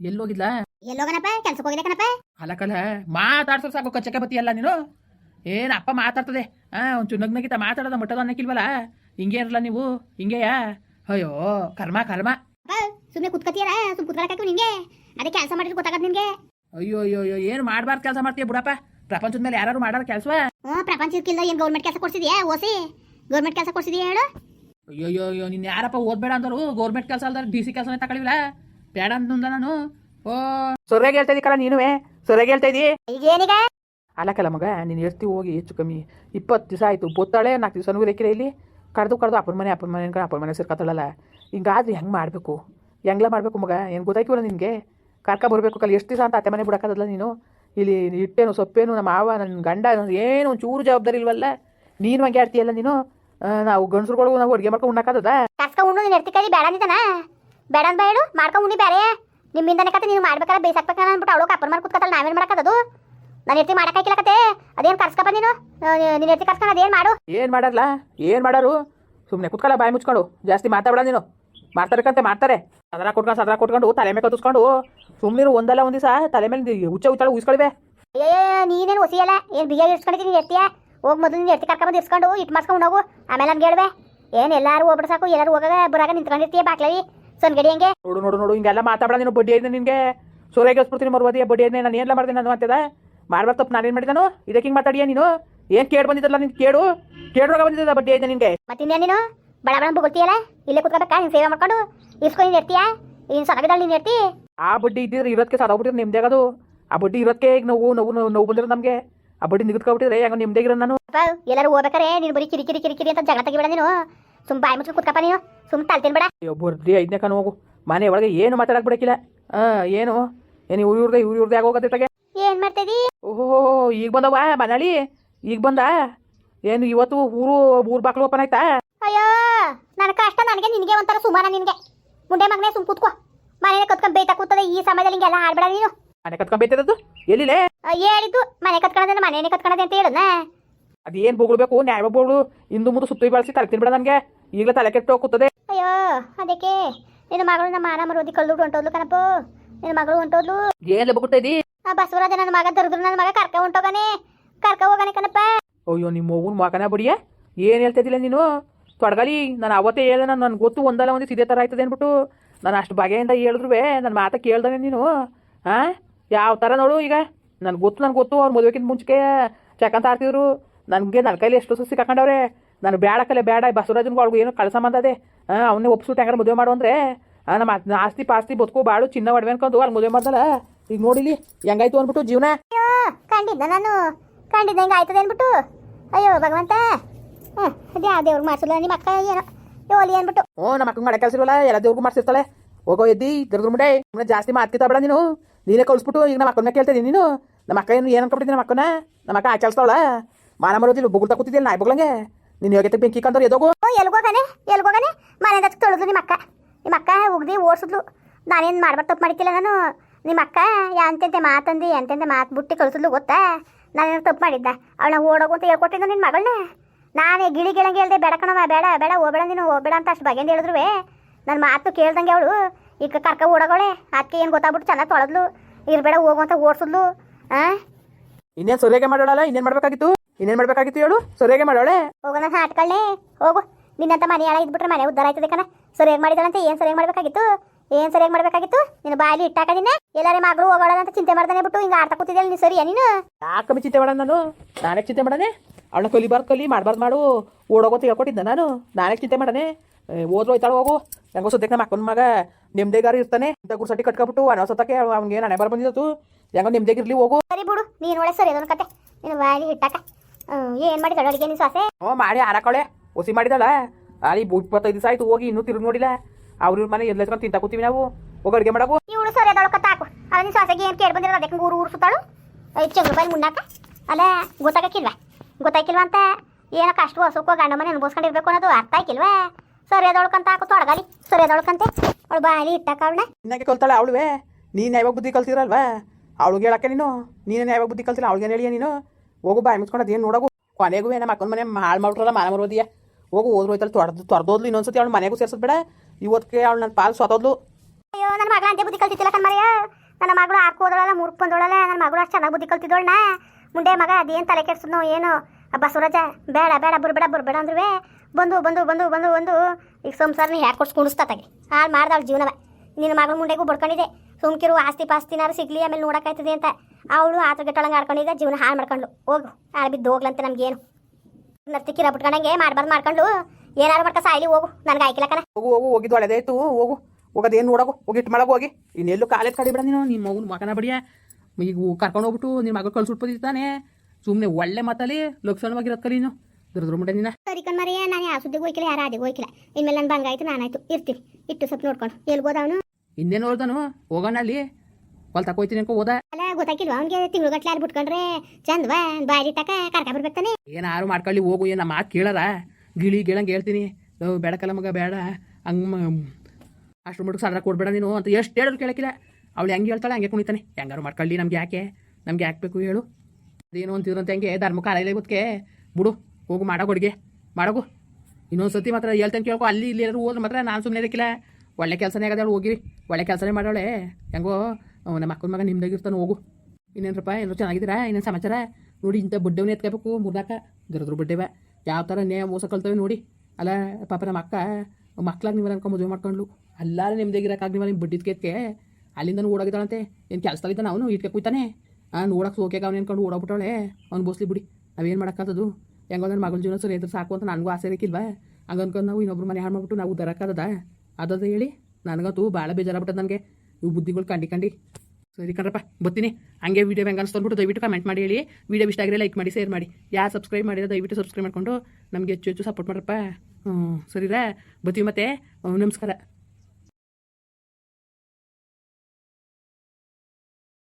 ಎಲ್ಲಿ ಹೋಗಿದ್ಲಾ ಎಲ್ಲೋಗನಪ್ಪ ಕೆಲ್ಸಕ್ಕೆ ಹೋಗಿದೆ ಕಣಪ್ಪ ಅಲಕಲ್ಲ ಮಾತಾಡ್ಸೋ ಸಾಕು ಕಚ್ಚಕ್ಕೆ ಬತ್ತಿಯಲ್ಲ ನೀನು. ಏನ್ ಅಪ್ಪ ಮಾತಾಡ್ತದೆ? ಆ ನಗ್ ನಗ್ನಗಿತ ಮಾತಾಡೋದ ಮಟ್ಟದ ಅನ್ನಕ್ಕಿಲ್ವಲ್ಲ? ಹಿಂಗೇ ಇರಲ್ಲ ನೀವು ಹಿಂಗೆಯಾ? ಅಯ್ಯೋ ಕರ್ಮ ಕರ್ಮ. ಸುಮ್ಮನೆ ಕುತ್ಕತಿಯಲ್ಲ ಸುಮ್ಮನೆ ಕುತ್ಕೊಳಕ್ಕೆ ನಿಂಗೆ? ಅದೇ ಕೆಲಸ ಮಾಡಿದ್ರೆ ಗೊತ್ತಾಗದ ನಿನ್ಗೆ ಅಯ್ಯೋ ಅಯ್ಯೋ ಅಯ್ಯೋ ಏನು ಮಾಡಬಾರ್ದು ಕೆಲಸ ಮಾಡ್ತೀಯ ಬುಡಪ್ಪ? ಪ್ರಪಂಚದ ಮೇಲೆ ಯಾರು ಮಾಡಾರ ಕೆಲಸ ಹ್ಞೂ ಪ್ರಪಂಚಕ್ಕಿಲ್ಲ ಏನು ಗೌರ್ಮೆಂಟ್ ಕೆಲಸ ಕೊಡ್ಸಿದ್ಯಾ ಓಸಿ? ಗೌರ್ಮೆಂಟ್ ಕೆಲಸ ಕೊಡ್ಸಿದ್ಯಾ ಹೇಳು? ಅಯ್ಯೋ ಅಯ್ಯೋ ನೀನು ಯಾರಪ್ಪ ಓದ್ಬೇಡ ಅಂದರು? ಗೌರ್ಮೆಂಟ್ ಕೆಲಸ ಅಲ್ದಾರ ಡಿ ಸಿ ಕೆಲಸನೇ ತಗೊಳಿಲ್ಲ ಬೇಡ ಅಂತಂದ ನಾನು. ಓ. ಸರಿಯಾಗಿ ಹೇಳ್ತಾ ಇದ್ದೀಕಲ್ಲ ನೀನುವೆ. ಸರಿಯಾಗಿ ಹೇಳ್ತಾ ಇದೀನಿ ಈಗ ಏನೀಗ ಅಲ್ಲಕ್ಕಲ್ಲ ಮಗ ನೀನು ಎಷ್ಟಿ ಹೋಗಿ ಹೆಚ್ಚು ಕಮ್ಮಿ ಇಪ್ಪತ್ತು ದಿವಸ ಆಯಿತು. ಬೊತ್ತಾಳೆ ನಾಲ್ಕು ದಿವಸ ರೇಕಿರ ಇಲ್ಲಿ. ಕಡ್ದು ಕಡ್ದು ಅಪ್ಪನ ಮನೆ ಅಪ್ಪನ ಮನೆ ಅಪ್ಪನ ಮನೆ ಸೇರ್ಕೊತಾಳಲ್ಲ ಹಿಂಗಾದ್ರೆ ಹೆಂಗೆ ಮಾಡಬೇಕು? ಹೆಂಗ್ಲ ಮಾಡಬೇಕು ಮಗ? ಏನು ಗೊತ್ತಾಯ್ತಿವಲ್ಲ ನಿನಗೆ? ಕರ್ಕ ಬರಬೇಕು ಕಲ್ಲಿ ಎಷ್ಟು ದಿವಸ ಅಂತ ಅತ್ತೆ ಮನೆ ಬಿಡೋಕ್ಕಾಗಲ್ಲ ನೀನು? ಇಲ್ಲಿ ಹಿಟ್ಟೇನು ಸೊಪ್ಪೇನು ನಮ್ಮ ಮಾವ ನನ್ನ ಗಂಡ ನನ್ನ ಏನು ಒಂಚೂರು ಚೂರು ಜವಾಬ್ದಾರಿ ಇಲ್ವಲ್ಲ? ನೀನು ಹಂಗೆ ಆಡ್ತೀಯಲ್ಲ ನೀನು? ನಾವು ಗಂಡಸ್ರುಗಳು ನಾವು ಅಡುಗೆ ಮಾಡ್ಕೊಂಡು ಉಣ್ಣಕ್ಕಾಗದ? ಕರ್ಸ್ಕ ಉಣ್ಣು ನೀನು ಎರ್ತಿ ಕೈ ಬೇಡ ಬೇಡ ಅಂತ ಬೇಡು ಮಾಡ್ಕೊ ಉಣ್ಣಿ ಬೇರೆ ನಿಮ್ಮಿಂದನೇ ಕತೆ ನೀವು ಮಾಡ್ಬೇಕಾದ್ರೆ ಬೇಯಿಸಾಕ್ಬೇಕಲ್ಲ ಅಂದ್ಬಿಟ್ಟು ಅವಳು ಕಪ್ಪರ್ ಮಾಡಿ ಕುತ್ಕೊತಾಳೆ ನಾವೇನು ಮಾಡಕ್ಕದು ನಾನು ಎತ್ತಿ ಮಾಡಕ್ಕಾಗಿಲ್ಲ ಕತೆ. ಅದೇನು ಕರ್ಸ್ಕಪ್ಪ ನೀನು? ನೀನು ಎತ್ತಿ ಕರ್ಸ್ಕೊಂಡು ಅದೇನು ಮಾಡು? ಏನು ಮಾಡಲ್ಲ ಏನು ಮಾಡೋರು? ಸುಮ್ಮನೆ ಕುತ್ಕಲ್ಲ ಬಾಯಿ ಮುಚ್ಕೊಂಡು. ಜಾಸ್ತಿ ಮಾತಾಡ ನೀನು. ಮಾಡ್ತಾರಕ್ಕಂತೆ ಮಾಡ್ತಾರೆ. ಸದರ ಕೊಟ್ಕೊಂಡು ಸದರ ಕೊಟ್ಕೊಂಡು ತಲೆ ಮೇಲೆ ಕತ್ತಿಸ್ಕೊಂಡು. ಸುಮ್ಮನೆ ಒಂದಲ್ಲ ಒಂದು ದಿವಸ ತಲೆ ಮೇಲೆ ಹುಚ್ಚ ಹುಚ್ಚಾಳು ಉಯಿಸ್ಕೊಳ್ವೆ. ಏ ನೀನೇನು ಒಸಿಯಲ್ಲ ಏನು ಬಿಗಿಯಾಗಿ ಇಡ್ಸ್ಕೊಂಡಿದ್ದೀನಿ ನೀನು ಎತ್ತಿಯ ಹೋಗಿ ಮೊದಲು ನೀನು ಎತ್ತಿ ಕರ್ಕೊಂಬಂದು ಇರ್ಸ್ಕೊಂಡು ಇಟ್ಟು ಮಾಡ್ಸ್ಕೊಂಡು ಹೋಗು ಆಮೇಲೆ ನನ್ಗೆ ಹೇಳ್ಬೆ ಏನು ಎಲ್ಲರೂ ಹೋಗ್ಬಿಟ್ಟು ಸಾಕು ಎಲ್ಲರೂ ಹೋಗಾಗ ಬರಾಗ ನಿಂತ್ಕೊಂಡಿರ್ತೀಯ ಬಾಕ್ಲವಿ ಸೊನ್ಗಡಿ ಹೆಂಗೆ? ನೋಡು ನೋಡು ನೋಡು ಹಿಂಗೆಲ್ಲ ಮಾತಾಡ ನೀನು ಬಡ್ಡಿ ಐತೆ ನಿನಗೆ. ಸೋರೆಗೆ ಹೊಸ್ಬಿಡ್ತೀನಿ ಮರುವದಿಯ ಬಡ್ಡಿ ಐತೆ ನಾನು ಏನೆಲ್ಲ ಮಾಡ್ತೀನಿ ನಾನು ಅಂತದ? ಮಾಡ್ಬಾರ್ದು ತಪ್ಪು ನಾನೇನು ಮಾಡಿದಾನು ಇದಕ್ಕೆ ಹಿಂಗೆ ಮಾತಾಡಿಯ ನೀನು? ಏನು ಕೇಳಿ ಬಂದಿದ್ದಲ್ಲ ನಿನ್ ಕೇಳು ಕೇಳುವಾಗ ಬಂದಿದ್ದಲ್ಲ ಬಡ್ಡಿ ಐತೆ ನಿನಗೆ? ಮತ್ತಿನ್ನೇನು ನೀನು? ಬಡ ಬಡ ಬುಗುಳ್ತೀಯಲ್ಲ? ಇಲ್ಲೇ ಕುತ್ಕೋಬೇಕಾ? ನೀನು ಸೇವೆ ಮಾಡ್ಕೊಂಡು? ಇಸ್ಕೊಂಡು ನೀನು ಇರ್ತೀಯ? ಇನ್ನು ನೀನು ಇರ್ತಿ? ಆ ಬಡ್ಡಿ ಇದ್ದಿದ್ರೆ ಇರೋದಕ್ಕೆ ಸದೋಗ್ಬಿಟ್ಟಿದ್ರೆ ನಿಮ್ದೇ ಆಗೋದು ಆ ಬಡ್ಡಿ ಇರೋದಕ್ಕೆ ಈಗ ನೋವು ನೋವು ನೋವು ಬಂದಿರೋದು ನಮಗೆ. ಆ ಬಡ್ಡಿ ನಿಗದ್ಕೊಬಿಟ್ಟಿದ್ರೆ ಹೆಂಗ ನಿಮ್ದೇ ಇರೋ ನಾನು. ಎಲ್ಲರೂ ಹೋಗ್ಬೇಕಾರೆ? ನೀನು ಬರೀ ಕಿರಿ ಕಿರಿ ಕಿರಿ ಕಿರಿ ಅಂತ ಜಗಳ ತೆಗಿಬೇಡ ನೀನು. ಸುಮ್ ಬಾಯಿ ಮುಚ್ಚಿ ಕುತ್ಕಪ್ಪ ನೀನು. ಸುಮ್ ತಲ್ತೀನಿ ಬೇಡ ಅಯ್ಯೋ ಬರ್ದಿ ಐದನೇ ಕಣ್ಣು ಹೋಗು. ಮನೆ ಒಳಗೆ ಏನು ಮಾತಾಡಕ್ ಬಿಡಕಿಲ್ಲ. ಆ ಏನು? ಏನು ಇವ್ರ ಇವ್ರದೇ ಯಾಕೆ ಇವ್ರದೇ ಆಗೋಗತ್ತೆ ಏನ್ ಮಾಡ್ತಿದಿ? ಓಹೋ ಈಗ ಬಂದವ ಮನಳಿ ಈಗ ಬಂದ? ಏನು ಇವತ್ತು ಊರು ಊರ್ ಬಾಕ್ಲು ಓಪನ್ ಆಯ್ತಾ? ಅಯ್ಯೋ ನನ್ನ ಕಷ್ಟ ನನಗೆ ನಿನಗೆ ಒಂಥರ ಸುಮಾರ ನಿನಗೆ. ಮುಂದೆ ಮಗನೇ ಸುಮ್ ಕೂತ್ಕೋ. ಮನೆ ಕತ್ಕೊಂಡ್ ಬೇಯ್ತಾ ಕೂತದ ಈ ಸಮಯದಲ್ಲಿ ಹಿಂಗೆಲ್ಲ ಆಡ್ಬೇಡ ನೀನು. ಮನೆ ಕತ್ಕೊಂಡ್ ಕತ್ಕೊಂಬೈತಿರೋದು ಎಲ್ಲಿಲೇ? ಹೇಳಿದ್ದು ಮನೆ ಕತ್ಕೊಳ್ಳೋದ್ರೆ ಮನೆನೇ ಕತ್ಕೊಳ್ಳೋದೆ ಅಂತ ಹೇಳೋಣ ಅದೇನ್ ಬೊಗಳ್ಬೇಕು ನ್ಯಾಯ ಬೋಗಳು ಇಂದು ಮುಂದೆ ಸುತ್ತಿ ಬಳಸಿ ತಲೆ ತಿನ್ಬೇಡ ನನಗೆ. ಈಗಲೇ ತಲೆ ಕೆಟ್ಟು ಹೋಗುತ್ತದೆ ಅಯ್ಯೋ ಅದಕ್ಕೆ? ನಿನ್ನ ಮಗಳು ನಮ್ಮ ಮಾನ ಮರೋದಿ ಕಳ್ದು ಹೊಂಟೋದ್ಲು ಕಣಪ್ಪ. ನಿನ್ನ ಮಗಳು ಹೊಂಟೋದ್ಲು. ಏನ್ ಬಗ್ತಾ ಆ ಬಸವರಾಜ ನನ್ನ ಮಗ ದರ್ದ್ರು ನನ್ನ ಮಗ ಕರ್ಕ ಹೊಂಟೋಗಾನೆ. ಕರ್ಕ ಹೋಗಾನೆ ಕಣಪ್ಪ. ಅಯ್ಯೋ ನಿಮ್ಮ ಮಗುನ ಮಗನ ಬಡಿಯ ಏನು ಹೇಳ್ತಾ ಇದ್ದಿಲ್ಲ ನೀನು? ತೊಡಗಲಿ ನಾನು ಅವತ್ತೇ ಹೇಳ್ದೆ ನಾನು ನನಗೆ ಗೊತ್ತು ಒಂದಲ್ಲ ಒಂದು ಇದೇ ಥರ ಆಯ್ತದೆ ಅಂದ್ಬಿಟ್ಟು ನಾನು ಅಷ್ಟು ಬಗೆಯಿಂದ ಹೇಳಿದ್ರು ನನ್ನ ಮಾತ ಕೇಳ್ದಾನೆ ನೀನು? ಹಾಂ ಯಾವ ತರ ನೋಡು ಈಗ. ನನಗೆ ಗೊತ್ತು ನನಗೆ ಗೊತ್ತು ಅವ್ರು ಮದುವೆಗಿಂತ ಮುಂಚೆ ಚಕಂತ ಆಡ್ತಿದ್ರು. ನನಗೆ ನನ್ನ ಕೈಲಿ ಎಷ್ಟು ಸಿಕ್ಕಾಕೊಂಡವ್ರೆ ಕಾಕೊಂಡವ್ರೆ ನಾನು ಬೇಡ ಕಲೆ ಬೇಡ ಬಸವರಾಜನ್ಗೂ ಅವ್ಳಿಗೂ ಏನು ಕಳ್ಸ ಬಂದದೆ ಅವನ್ನೇ ಒಪ್ಸುಟ್ಟು ಹೆಂಗಾರೆ ಮದುವೆ ಮಾಡು ಅಂದರೆ ನಮ್ಮ ಆಸ್ತಿ ಪಾಸ್ತಿ ಬದುಕು ಬಾಳು ಚಿನ್ನ ಒಡವೆ ಅನ್ಕೊಂಡು ಅಲ್ಲಿ ಮದುವೆ ಮಾಡ್ದಲ್ಲ. ಈಗ ನೋಡಿಲಿ ಹೆಂಗಾಯ್ತು ಅಂದ್ಬಿಟ್ಟು ಜೀವನ? ಅಯ್ಯೋ ಕಂಡಿದ್ದ ನಾನು? ಕಂಡಿದ್ದ ಹೆಂಗೆ ಆಯ್ತದೆ ಅಂದ್ಬಿಟ್ಟು? ಅಯ್ಯೋ ಭಗವಂತ. ಹ್ಞೂ ಅದೇ ಆ ದೇವ್ರಿಗೆ ಮಾಡ್ಸಲ್ಲ. ನಿಮ್ಮ ಅಕ್ಕ ಏನೋ ಯೋಲಿ ಅಂದ್ಬಿಟ್ಟು. ಓ ನಮ್ಮ ಅಕ್ಕಂಗೆ ಮಾಡಕ್ಕೆ ಕೆಲಸ ಇರಲ್ಲ ಎಲ್ಲ ದೇವ್ರಿಗೂ ಮಾಡಿಸಿರ್ತಾಳೆ. ಹೋಗೋ ಎದ್ದಿ ದರ್ದ್ರ ಮುಂಡೆ ಸುಮ್ಮನೆ ಜಾಸ್ತಿ ಮಾತ್ಕಿತ ಬೇಡ ನೀನು. ನೀನೇ ಕಳಿಸ್ಬಿಟ್ಟು ಈಗ ನಮ್ಮ ಅಕ್ಕನ ಕೇಳ್ತೀನಿ ನೀನು. ನಮ್ಮ ಅಕ್ಕ ಏನು ಏನು ಅನ್ಕೊಬಿಟ್ಟಿದ್ದೀನಿ ನಮ್ಮ ಅಕ್ಕನ? ನಮ್ಮ ಅಕ್ಕ ಆಚರಿಸ್ತಾವಳ ಮಾನ ಮರೋದಿಲ್ಲ ಬುಗುಳ್ತಾ ಕೂತಿದ್ದಿಲ್ಲ ನಾಯಿ ಬಗ್ಲಂಗೆ ನೀನು ಯೋಗ್ಯತೆ ಬೆಂಕಿ ಕಂದ್ರೆ ಎದೋಗು? ಓ ಎಲ್ಗೋಗಾನೆ ಎಲ್ಗೋಗಾನೆ ಮನೆಯಿಂದ ತೊಳೆದು ನಿಮ್ಮ ಅಕ್ಕ. ನಿಮ್ಮ ಅಕ್ಕ ಉಗ್ದಿ ಓಡಿಸಿದ್ಲು. ನಾನೇನು ಮಾಡ್ಬಾರ್ದು ತಪ್ಪು ಮಾಡಿಕ್ಕಿಲ್ಲ ನಾನು. ನಿಮ್ಮ ಅಕ್ಕ ಎಂತೆಂತೆ ಮಾತಂದು ಎಂತೆಂತೆ ಮಾತು ಬುಟ್ಟಿ ಕಳಿಸಿದ್ಲು ಗೊತ್ತಾ? ನಾನೇನು ತಪ್ಪು ಮಾಡಿದ್ದ? ಅವಳನ್ನ ಓಡೋಗು ಅಂತ ಹೇಳ್ಕೊಟ್ಟಿದ್ದು ನಿನ್ನ ಮಗಳನ್ನ ನಾನೇ ಗಿಳಿ ಗಿಳಂಗೆ ಹೇಳ್ದೆ ಬೇಡ ಕಣವ ಬೇಡ ಬೇಡ ಹೋಗ್ಬೇಡ ನೀನು ಹೋಗ್ಬೇಡ ಅಂತ ಅಷ್ಟು ಬಗೆಂದು ಹೇಳಿದ್ರು ನನ್ನ ಮಾತು ಕೇಳ್ದಂಗೆ ಅವಳು. ಈಗ ಕರ್ಕ ಓಡೋಗಳೆ ಅದಕ್ಕೆ ಏನು ಗೊತ್ತಾಗ್ಬಿಟ್ಟು ಚೆನ್ನಾಗಿ ತೊಳೆದ್ಲು. ಇರಬೇಡ ಹೋಗು ಅಂತ ಓಡಿಸಿದ್ಲು. ಹಾಂ ಇನ್ನೇನು ಸರಿಯಾಗಿ ಮಾಡೋಣ ಇನ್ನೇನು ಮಾಡಬೇಕಾಗಿತ್ತು? ಇನ್ನೇನು ಮಾಡ್ಬೇಕಾಗಿತ್ತು ಹೇಳು? ಸರಿಯಾಗಿ ಮಾಡೋಳೆ? ಹೋಗೋಣ ಹಾಟ್ಕೊಳ್ಳೆ ಹೋಗು. ನಿನ್ನಂತ ಮನೆ ಹಾಳ ಇದ್ಬಿಟ್ರೆ ಮನೆ ಉದ್ದಾರ ಆಯ್ತದೆ ಕಣ. ಸರಿಯಾಗಿ ಮಾಡಿದಳಂತೆ? ಏನ್ ಸರಿಯಾಗಿ ಮಾಡ್ಬೇಕಾಗಿತ್ತು? ಏನ್ ಸರಿಯಾಗಿ ಮಾಡ್ಬೇಕಾಗಿತ್ತು? ನೀನು ಬಾಯಲ್ಲಿ ಇಟ್ಟಾಕಿನ ಎಲ್ಲಾರೇ ಮಗಳು ಹೋಗೋಣ ಅಂತ ಚಿಂತೆ ಮಾಡ್ದಾನೆ ಬಿಟ್ಟು ಹಿಂಗ ಆಡ್ತಾ ಕೂತಿದ್ದೆ ನೀನು ಸರಿಯಾ ನೀನು? ಯಾಕೆ ಕಮ್ಮಿ ಚಿಂತೆ ಮಾಡೋಣ ನಾನು? ನಾನೇ ಚಿಂತೆ ಮಾಡನೆ? ಅವಳನ್ನ ಕಲಿಬಾರ್ದು ಕಲಿ ಮಾಡ್ಬಾರ್ದು ಮಾಡು. ಓಡೋಗೋ ಹೇಳ್ಕೊಟ್ಟಿದ್ದೆ ನಾನು. ನಾನೇ ಚಿಂತೆ ಮಾಡನೆ. ಓದ್ರು ಹೋಯ್ತಾಳು ಹೋಗು. ನಂಗೆ ಸದ್ಯಕ್ಕೆ ನಮ್ಮ ಅಕ್ಕನ ಮಗ ನೆಮ್ಮದಿಗಾರ ಇರ್ತಾನೆ. ಇಂಥ ಗುರ್ಸಟ್ಟಿ ಕಟ್ಕೊಬಿಟ್ಟು ಅನವಸತ್ತಕ್ಕೆ ಅವ್ನಿಗೆ ಹಣೆ ಬರ ಬಂದಿದ್ದು. ಹೆಂಗೋ ನೆಮ್ಮದಿಗಿರ್ಲಿ ಹೋಗು. ಸರಿ ಬಿಡು ನೀನು ಒಳ್ಳೆ ಸರಿ ಅದೊಂದು ಕತೆ. ನೀನು ಬಾಯಲ್ಲಿ ಇಟ್ಟಾಕ. ಏನು ಮಾಡಿ ಅಡುಗೆ ನೀನು ಸಾಸೆ ಹ್ಞೂ ಮಾಡಿ ಆರಾಕೊಳೆ ಹುಸಿ ಮಾಡಿದಳ ಅಲ್ಲಿ ಇಪ್ಪತ್ತೈದು ದಿವಸ ಆಯ್ತು ಹೋಗಿ ಇನ್ನೂ ತಿರುಗಿ ನೋಡಿಲ್ಲ. ಅವ್ರ ಇವ್ರ ಮನೆ ಎಲ್ಲ ತಿಂತ ಕೂತೀವಿ ನಾವು. ಹೋಗಿ ಅಡುಗೆ ಮಾಡಬು ಇವಳು ಸರಿ ಅದಳು ಕತ್ತ ಹಾಕು ಅಲ್ಲ ನೀನು ಸಾಸೆಗೆ ಏನು ಕೇಳಿ ಬಂದಿರೋ ಅದಕ್ಕೆ ಊರು ಊರು ಸುತ್ತಾಳು. ಐದು ಚಂದ್ರ ರೂಪಾಯಿ ಮುನ್ನಾಕ ಅಲ್ಲ ಗೊತ್ತಾಗಕ್ಕಿಲ್ವಾ? ಗೊತ್ತಾಯ್ಕಿಲ್ವಾ ಅಂತ? ಏನೋ ಕಷ್ಟ ಹೊಸಕ್ಕೋ ಗಂಡ ಮನೆ ಅನುಭವಿಸ್ಕೊಂಡಿರ್ಬೇಕು ಅನ್ನೋದು ಅರ್ಥ ಆಯ್ಕಿಲ್ವಾ? ಸರಿ ಅದೊಳಕಂತ ಹಾಕು ತೊಡಗಾಲಿ ಸರಿ ಅವ್ಳು ಅವಳು ಬಾಯಲ್ಲಿ ಇಟ್ಟಾಕ ಅವಳನ್ನ. ಕಲ್ತಾಳೆ ಅವಳುವೆ? ನೀನು ಯಾವಾಗ ಬುದ್ಧಿ ಕಲ್ತಿರಲ್ವಾ? ಅವಳಿಗೆ ಹೇಳಕ್ಕೆ ನೀನು? ನೀನು ಯಾವಾಗ ಬುದ್ಧಿ ಕಲ್ತಿಲ್ಲ? ಅವಳಿಗೆ ಹೇಳಿಯ ನೀನು? ಹೋಗು ಬಾಯಿ ಮುಚ್ಕೊಂಡು ಅದೇನು ನೋಡೋಗು? ಕೊನೆಗೂ ನಮ್ಮ ಅಕ್ಕನ ಮನೆ ಹಾಳು ಮಾಡ್ಬಿಟ್ರಲ್ಲ, ಮಾನ ಮರೋದಿಯ ಹೋಗು ಹೋದ್ರು ಹೋಯ್ತಲ್ಲ, ತೊಡೆದು ತೊರೆದೋದ್ಲು ಇನ್ನೊಂದ್ಸತಿ ಅವ್ಳು ಮನೆಗೂ ಸೇರ್ಸೋದು ಬೇಡ. ಇವತ್ತಿಗೆ ಅವಳು ನನ್ನ ಪಾಲು ಸೋತೋದ್ಲು. ಅಯ್ಯೋ ನನ್ನ ಮಗಳ ಅಂತೆ ಬುದ್ಧಿ ಕಲ್ತಿತ್ತಿಲ್ಲ ಕಣ್ಮರಿಯ ನನ್ನ ಮಗಳು ಆರ್ಕು ಹೋದಳಲ್ಲ, ಮೂರ್ಕ್ ಬಂದೋಳಲ್ಲ ನನ್ನ ಮಗಳು ಅಷ್ಟು ಚೆನ್ನಾಗಿ ಬುದ್ಧಿ ಕಲ್ತಿದ್ದೋಳ್ನ. ಮುಂಡೆ ಮಗ ಅದೇನು ತಲೆ ಕೆಡ್ಸದ್ನೋ ಏನು. ಅಬ್ಬ ಬಸವರಾಜ ಬೇಡ ಬೇಡ ಬುರ್ಬೇಡ ಬುರ್ಬೇಡ ಅಂದ್ರೂ ಬಂದು ಬಂದು ಬಂದು ಬಂದು ಬಂದು, ಈಗ ಸಂಸಾರನ ಹ್ಯಾಕ್ ಕೊಡ್ಸಿ ಕುಣಿಸ್ತಾತಾಗೆ ಹಾಳು ಮಾಡ್ದವಳು ಜೀವನವ. ನಿನ್ನ ಮಗಳ ಮುಂಡೆಗೂ ಬಡ್ಕೊಂಡಿದೆ ಸುಮ್ಕಿರು ಆಸ್ತಿ ಪಾಸ್ತಿನಾರು ಸಿಗ್ಲಿ ಆಮೇಲೆ ನೋಡಕ್ಕಾಯ್ತದೆ ಅಂತ. ಅವಳು ಆತರ ಗಟ್ಟಳಂಗೆ ಆಡ್ಕೊಂಡಿದ್ದ ಜೀವನ ಹಾಳು ಮಾಡ್ಕೊಂಡು ಹೋಗು ಹಾಳು ಬಿದ್ದು ಹೋಗ್ಲಂತೆ ನಮ್ಗೇನು. ನರ್ತಿಕ್ಕಿರ ಬಿಟ್ಕೊಂಡಂಗೆ ಮಾಡ್ಬಾರ್ದು ಮಾಡ್ಕೊಂಡು ಏನಾರು ಮಾಡ್ಕ ಸಾಯ್ಲಿ ಹೋಗು. ನನಗೆ ಆಯ್ಕಿಲ್ಲಕನ ಹೋಗು ಹೋಗು ಹೋಗಿದ್ದು ಒಳ್ಳೆದಾಯ್ತು ಹೋಗು ಹೋಗೋದೇನು ನೋಡೋಗು. ಹೋಗಿ ಇಟ್ಟು ಮಾಡಕ್ಕೆ ಹೋಗಿ. ಇನ್ನೆಲ್ಲೂ ಕಾಲೇಜ್ ಕಡಿಬೇಡ ನೀನು. ನಿಮ್ಮ ಮಗನ ಮಕನ ಬಡಿಯ ಈಗ ಕರ್ಕೊಂಡು ಹೋಗ್ಬಿಟ್ಟು ನಿನ್ನ ಮಗ ಕಳ್ಸುಟ್ಬೋದಿತ್ತಾನೆ ಸುಮ್ಮನೆ ಒಳ್ಳೆ ಮಾತಲ್ಲಿ ಲಕ್ಷಣವಾಗಿರೋದು ಕಲಿ ನೀನು. ದುರ್ದ್ರ ಮುಂಡೆ ನೀನು. ಸರಿ ಕಣ್ಮರಿಯ ನಾನು ಯಾವ ಸುದ್ದಿಗೆ ಹೋಯ್ಕಿಲ್ಲ ಯಾರು ಆದಿಗೆ ಹೋಯ್ಕಿಲ್ಲ. ಇನ್ಮೇಲೆ ನನ್ನ ಬಂಗಾಯ್ತು ನಾನಾಯ್ತು. ಇರ್ತೀನಿ. ಇಟ್ಟು ಸ್ವಲ್ಪ ನೋಡ್ಕೊಂಡು. ಎಲ್ಗೋದ ಅವನು ಇನ್ನೇನು ಹೋದನು ಹೋಗೋಣ ಅಲ್ಲಿ. ಹೊಲ್ ತಕೋಯ್ತೀನಿ ಅನ್ಕೋ ಹೋದ. ಅಲ್ಲ ಗೊತ್ತಾಗಿಲ್ವಾ ಅವ್ನಿಗೆ ತಿಂಗಳು ಗಟ್ಲೆ ಅಲ್ಲಿ ಬಿಟ್ಕೊಂಡ್ರೆ ಚಂದವಾ ಬಾಯಿ ತಕ ಕರ್ಕ ಬರ್ಬೇಕಾನೆ ಏನಾರು ಮಾಡ್ಕೊಳ್ಳಿ ಹೋಗು ಏನು ಮಾತು ಕೇಳಾರ ಗಿಳಿ ಗಿಳಂಗೆ ಹೇಳ್ತೀನಿ. ಬೇಡಕಲ್ಲ ಮಗ ಬೇಡ. ಹಂಗೆ ಅಷ್ಟು ಮಟ್ಟಿಗೆ ಸಾಧಾರ ಕೊಡ್ಬೇಡ ನೀನು ಅಂತ ಎಷ್ಟು ಹೇಳಿದ್ರು ಕೇಳಕ್ಕಿಲ್ಲ. ಅವಳು ಹೆಂಗೆ ಹೇಳ್ತಾಳೆ ಹಂಗೆ ಕುಣಿತಾನೆ. ಹೆಂಗಾರು ಮಾಡ್ಕೊಳ್ಳಿ ನಮ್ಗೆ ಯಾಕೆ? ನಮ್ಗೆ ಯಾಕೆ ಬೇಕು ಹೇಳು. ಅದೇನು ಅಂತಿದ್ರಂತೆ ಹಂಗೆ? ಧರ್ಮ ಕಾಲ ಗೊತ್ತಕ್ಕೆ ಬಿಡು ಹೋಗು ಮಾಡೋ ಅಡುಗೆ ಮಾಡೋಗು ಇನ್ನೊಂದು ಸತಿ ಮಾತ್ರ ಹೇಳ್ತೇನೆ ಕೇಳ್ಕೊ. ಅಲ್ಲಿ ಇಲ್ಲಿ ಎಲ್ಲರೂ ಹೋದ್ರೆ ಮಾತ್ರ ನಾನು ಸುಮ್ಮನೆ ಇರಕ್ಕಿಲ್ಲ ಒಳ್ಳೆ ಕೆಲಸನೇ ಆಗದ ಹೋಗಿರಿ. ಒಳ್ಳೆ ಕೆಲಸನೇ ಮಾಡೋಳೆ ಹೆಂಗೋ ನಮ್ಮ ಅಕ್ಕನ ಮಗ ನಿಮ್ದಾಗಿರ್ತಾನೆ ಹೋಗು. ಇನ್ನೇನಪ್ಪ ಎಲ್ಲರೂ ಚೆನ್ನಾಗಿದ್ದೀರಾ? ಇನ್ನೇನು ಸಮಾಚಾರ? ನೋಡಿ, ಇಂಥ ಬಡ್ಡೆವನ್ನ ಎತ್ಕೋಬೇಕು, ಮುರ್ದಾಕ. ದರದ್ರು ಬಡ್ಡೆವೆ. ಯಾವ ಥರ ನೇ ಮೋಸ ಕಲ್ತವೆ ನೋಡಿ. ಅಲ್ಲ, ಪಾಪ ನಮ್ಮ ಅಕ್ಕ, ಮಕ್ಳಾಗಿ ನೀವು ಅನ್ಕೊಂಡು ಮದುವೆ ಮಾಡ್ಕೊಂಡ್ಲು. ಅಲ್ಲಾರ ನಿಮ್ದಾಗಿರಕ್ಕಾಗ ನೀವು ನಿಮ್ಮ ಬಡ್ಡಿದ್ಕೆತ್ಕೆ ಅಲ್ಲಿಂದ ಓಡಾಗಿದ್ದಾಳಂತೆ. ಏನು ಕೆಲಸದಲ್ಲಿದ್ದಾನೆ ಅವನು? ಇಟ್ಕೆ ಕೂತಾನೆ ಹಾಂ ನೋಡಕ್ಕೆ ಸೋಕೆ ಅವ್ನು ಅನ್ಕೊಂಡು ಓಡಾಬಿಟ್ಟವಳೆ ಅವ್ನು ಬೋಸ್ಲಿ ಬಿಡಿ. ನಾವೇನು ಮಾಡೋಕ್ಕಾಗದು ಹೆಂಗೋ, ನನ್ನ ಮಗಳ ಜೀವನ ಸರಿ ಇದ್ರೆ ಸಾಕು ಅಂತ ನನಗೂ ಆಸೆ ಇರಕ್ಕಿಲ್ವಾ ಹಂಗೆ ಅನ್ಕೊಂಡು ನಾವು ಇನ್ನೊಬ್ರು ಮನೆ ಹಾಳು ಮಾಡ್ಬಿಟ್ಟು ನಾವು ದರಕ್ಕಾಗದ ಅದದ ಹೇಳಿ ನನಗಂತೂ ಭಾಳ ಬೇಜಾರಾಗ್ಬಿಟ್ಟದ ನನಗೆ. ಇವು ಬುದ್ಧಿಗಳು ಕಂಡಿ ಕಂಡಿ. ಸರಿ ಕಣ್ರಪ್ಪ, ಬರ್ತೀನಿ. ಹಂಗೆ ವೀಡಿಯೋ ಹೆಂಗೆ ಅನ್ಸ್ಕೊಂಡ್ಬಿಟ್ಟು ದಯವಿಟ್ಟು ಕಮೆಂಟ್ ಮಾಡಿ ಹೇಳಿ. ವೀಡಿಯೋ ಇಷ್ಟ ಆಗಿರೋ ಲೈಕ್ ಮಾಡಿ ಶೇರ್ ಮಾಡಿ. ಯಾರು ಸಬ್ಸ್ಕ್ರೈಬ್ ಮಾಡಿದ್ರೆ ದಯವಿಟ್ಟು ಸಬ್ಸ್ಕ್ರೈಬ್ ಮಾಡ್ಕೊಂಡು ನಮಗೆ ಹೆಚ್ಚು ಹೆಚ್ಚು ಸಪೋರ್ಟ್ ಮಾಡ್ರಪ್ಪ. ಹ್ಞೂ ಸರಿರಾ? ಬರ್ತೀವಿ ಮತ್ತೆ. ನಮಸ್ಕಾರ.